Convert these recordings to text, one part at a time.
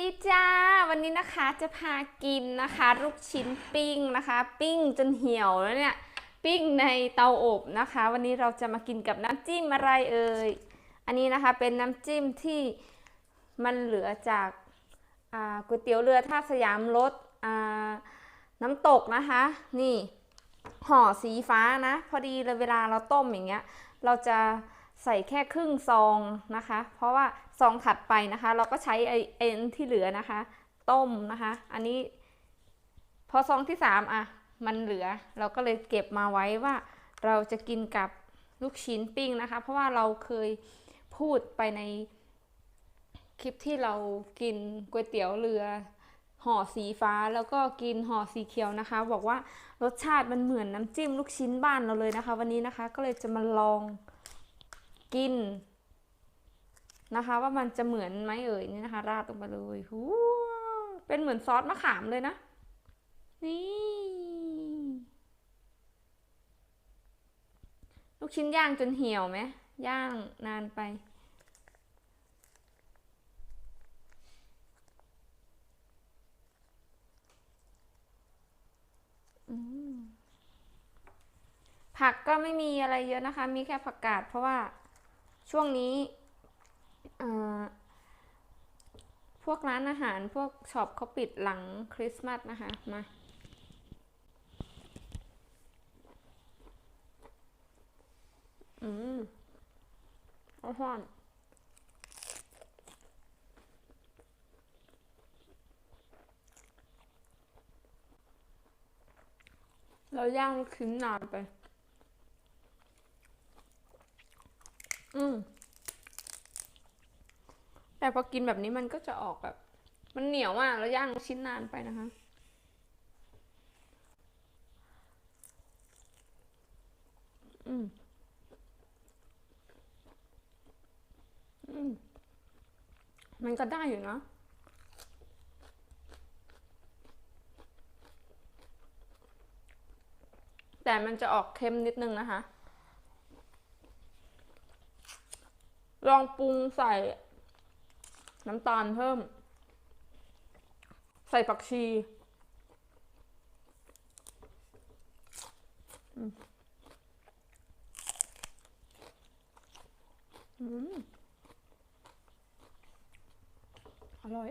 ดีจ้า วันนี้นะคะจะพากินนะคะ ลูกชิ้นปิ้งนะคะ ปิ้งจนเหี่ยวแล้วเนี่ย ปิ้งในเตาอบนะคะ วันนี้เราจะมากินกับน้ำจิ้มอะไรเอ่ย อันนี้นะคะเป็นน้ำจิ้มที่มันเหลือจากก๋วยเตี๋ยวเรือท่าสยามรสน้ำตกนะคะ นี่ห่อสีฟ้านะ พอดีเลยเวลาเราต้มอย่างเงี้ย เราจะ ใส่แค่ครึ่งซองนะคะ เพราะว่าซองถัดไปนะคะ เราก็ใช้ไอเอ็นที่เหลือนะคะ ต้มนะคะ อันนี้ พอซองที่สามอะมันเหลือ เราก็เลยเก็บมาไว้ว่าเราจะกินกับลูกชิ้นปิ้งนะคะ เพราะว่าเราเคยพูดไปในคลิปที่เรากินก๋วยเตี๋ยวเรือห่อสีฟ้าแล้วก็กินห่อสีเขียวนะคะ บอกว่ารสชาติมันเหมือนน้ำจิ้มลูกชิ้นบ้านเราเลยนะคะ วันนี้นะคะก็เลยจะมาลอง กิน นะคะ ว่ามันจะเหมือนไหมเอ่ยนี่นะคะ ราดลงไปเลยหูเป็นเหมือนซอสมะขามเลยนะ นี่ลูกชิ้นย่างจนเหี่ยวไหมย่างนานไปผักก็ไม่มีอะไรเยอะนะคะ มีแค่ผักกาดเพราะว่า ช่วงนี้พวกร้านอาหารพวกช็อปเขาปิดหลังคริสต์มาสนะคะมาอืมอาห่อนเราย่างลูกชิ้นนานไป อืมแต่พอกินแบบนี้มันก็จะออกแบบ มันเหนียวมากแล้วย่างชิ้นนานไปนะคะอืมอืมมันก็ได้อยู่นะแต่มันจะออกเค็มนิดนึงนะคะ ลองปรุงใส่น้ำตาลเพิ่ม ใส่ผักชี อืมอร่อย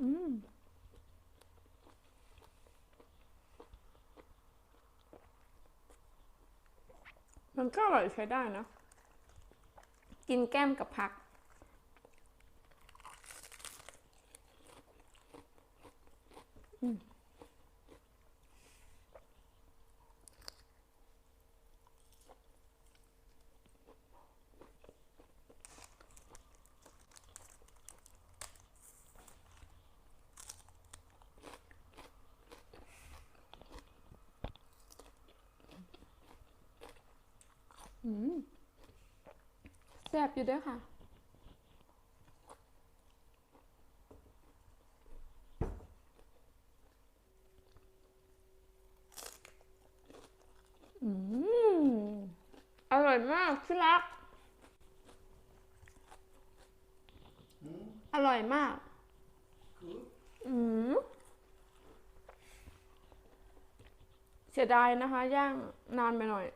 อืม มันก็อร่อยใช้ได้นะ กินแก้มกับผัก อืม แซ่บอยู่ด้วยค่ะ อืม อร่อยมากที่รัก อร่อยมาก อืมเสียดายนะคะ ย่างนานไปหน่อย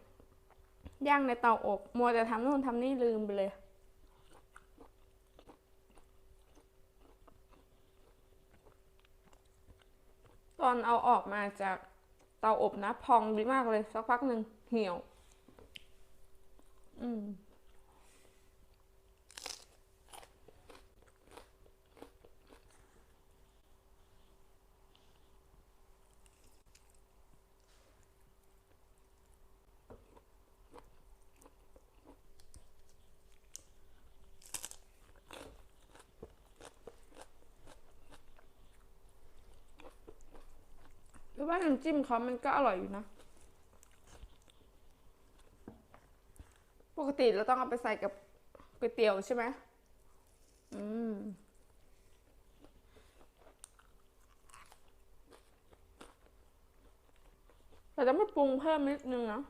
ย่างในเตาอบ มัวแต่ทำนู่นทำนี่ลืมไปเลย ตอนเอาออกมาจากเตาอบนะ พองดีมากเลย สักพักหนึ่งเหี่ยว อืม ว่าน้ำจิ้มเขามันก็อร่อยอยู่นะ ปกติเราต้องเอาไปใส่กับก๋วยเตี๋ยวใช่ไหมอืมแต่จะไม่ปรุงเพิ่มนิดนึงนะ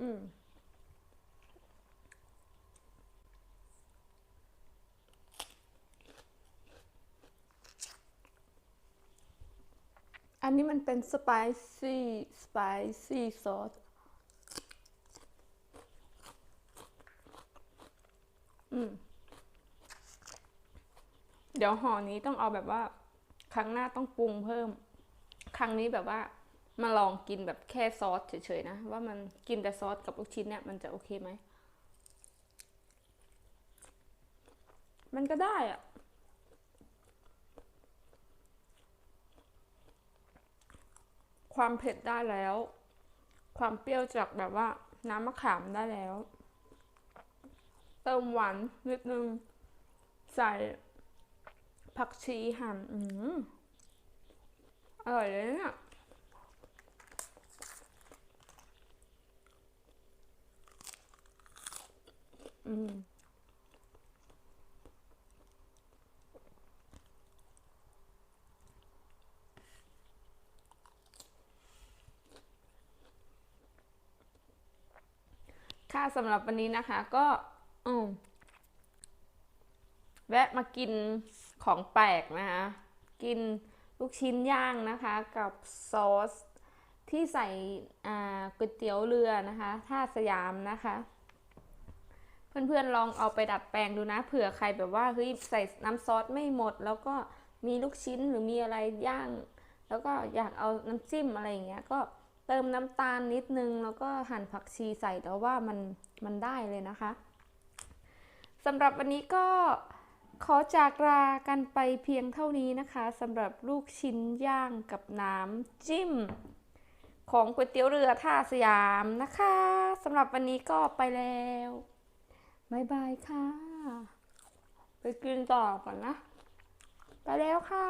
อืม นนี้มันเป็นสไปซี่สไปซี่ซอสอืม เดี๋ยวห่อนี้ต้องเอาแบบว่า ครั้งหน้าต้องปรุงเพิ่ม ครั้งนี้แบบว่า มาลองกินแบบแค่ซอสเฉยๆนะ ว่ามันกินแต่ซอสกับลูกชิ้นเนี่ยมันจะโอเคไหม มันก็ได้อะ ความเผ็ดได้แล้ว ความเปรี้ยวจากแบบว่า น้ำมะขามได้แล้ว เติมหวานนิดนึง ใส่ผักชีหั่นอืมอร่อยเลยเนี่ยอืม ค่ะสำหรับวันนี้นะคะก็อืมแวะมากินของแปลกนะคะ กินลูกชิ้นย่างนะคะ กับซอสที่ใส่อ่าก๋วยเตี๋ยวเรือนะคะ ท่าสยามนะคะ เพื่อนๆลองเอาไปดัดแปลงดูนะ เผื่อใครแบบว่าเฮ้ยใส่น้ำซอสไม่หมด แล้วก็มีลูกชิ้นหรือมีอะไรย่าง แล้วก็อยากเอาน้ำจิ้มอะไรอย่างเงี้ยก็เติมน้ำตาลนิดนึง แล้วก็หั่นผักชีใส่แล้วว่ามันมันได้เลยนะคะสำหรับวันนี้ก็ขอจากลากันไปเพียงเท่านี้นะคะสำหรับลูกชิ้นย่างกับน้ำจิ้ม ของก๋วยเตี๋ยวเรือท่าสยามนะคะสำหรับวันนี้ก็ไปแล้วบายบายค่ะ ไปกินต่อก่อนนะ ไปแล้วค่ะ